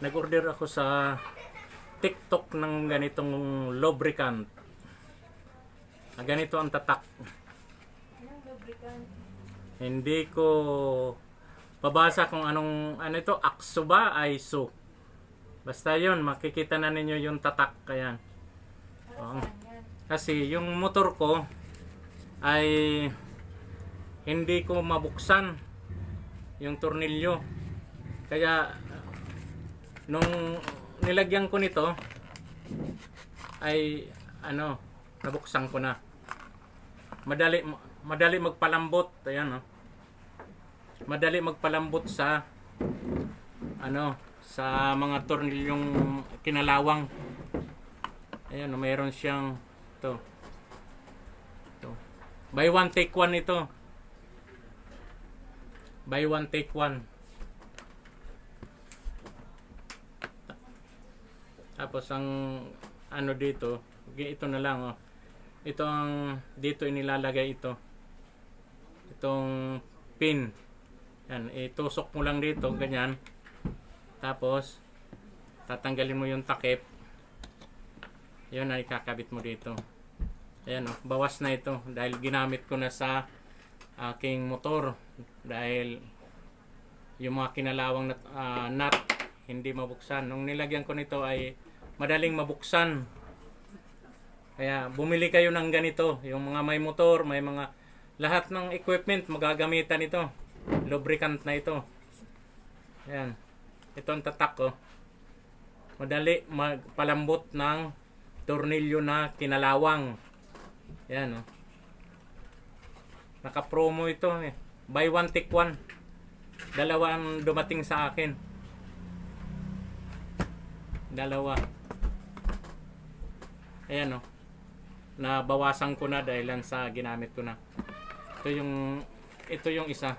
nag-order ako sa TikTok ng ganitong lubricant. Na ganito ang tatak. Hindi ko pabasa kung anong ano ito, Akso ba, Aiso. Basta yun, makikita na ninyo yung tatak. Yan? Kasi yung motor ko ay hindi ko mabuksan yung tornilyo. Kaya nung nilagyan ko nito ay ano, nabuksan ko na. Madali madali magpalambot, ayan oh. Madali magpalambot sa ano, sa mga tornilyong kinalawang. Ayan, oh, mayroon siyang to. To. Buy one take one ito. Buy one take one. Tapos ang ano dito, ito na lang oh. Ito ang dito inilalagay ito. Itong pin. Yan, itusok mo lang dito ganyan. Tapos tatanggalin mo yung takip. Yun ay kakabit mo dito. Ayan oh, bawas na ito dahil ginamit ko na sa aking motor dahil yung mga kinalawang nat, ah, nut hindi mabuksan. Nung nilagyan ko nito ay madaling mabuksan. Kaya bumili kayo ng ganito, yung mga may motor, may mga lahat ng equipment magagamitan ito. Lubricant na ito. Ayan. Ito ang tatak ko. Madali magpalambot ng tornilyo na kinalawang. Yan, oh. Naka-promo ito eh. Buy one, take one. Dalawa ang dumating sa akin. Dalawa. Ayan, oh. Nabawasan ko na dahil lang sa ginamit ko na. Ito yung ito yung isa.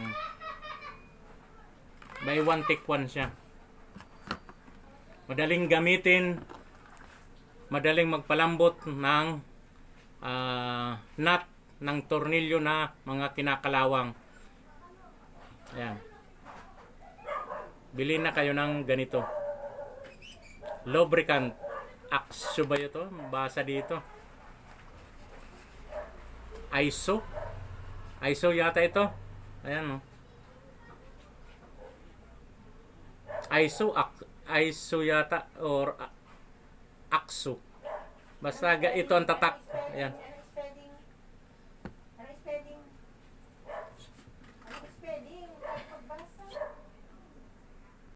Hmm. Buy one, take one siya. Madaling gamitin, madaling magpalambot ng ah, nut ng tornilyo na mga kinakalawang. Ayan. Bili na kayo ng ganito. Lubricant. Axo ba ito? Basa dito. ISO. ISO yata ito. Ayan oh. ISO, ISO yata or AXO. Basta ito ang tatak. Ayan.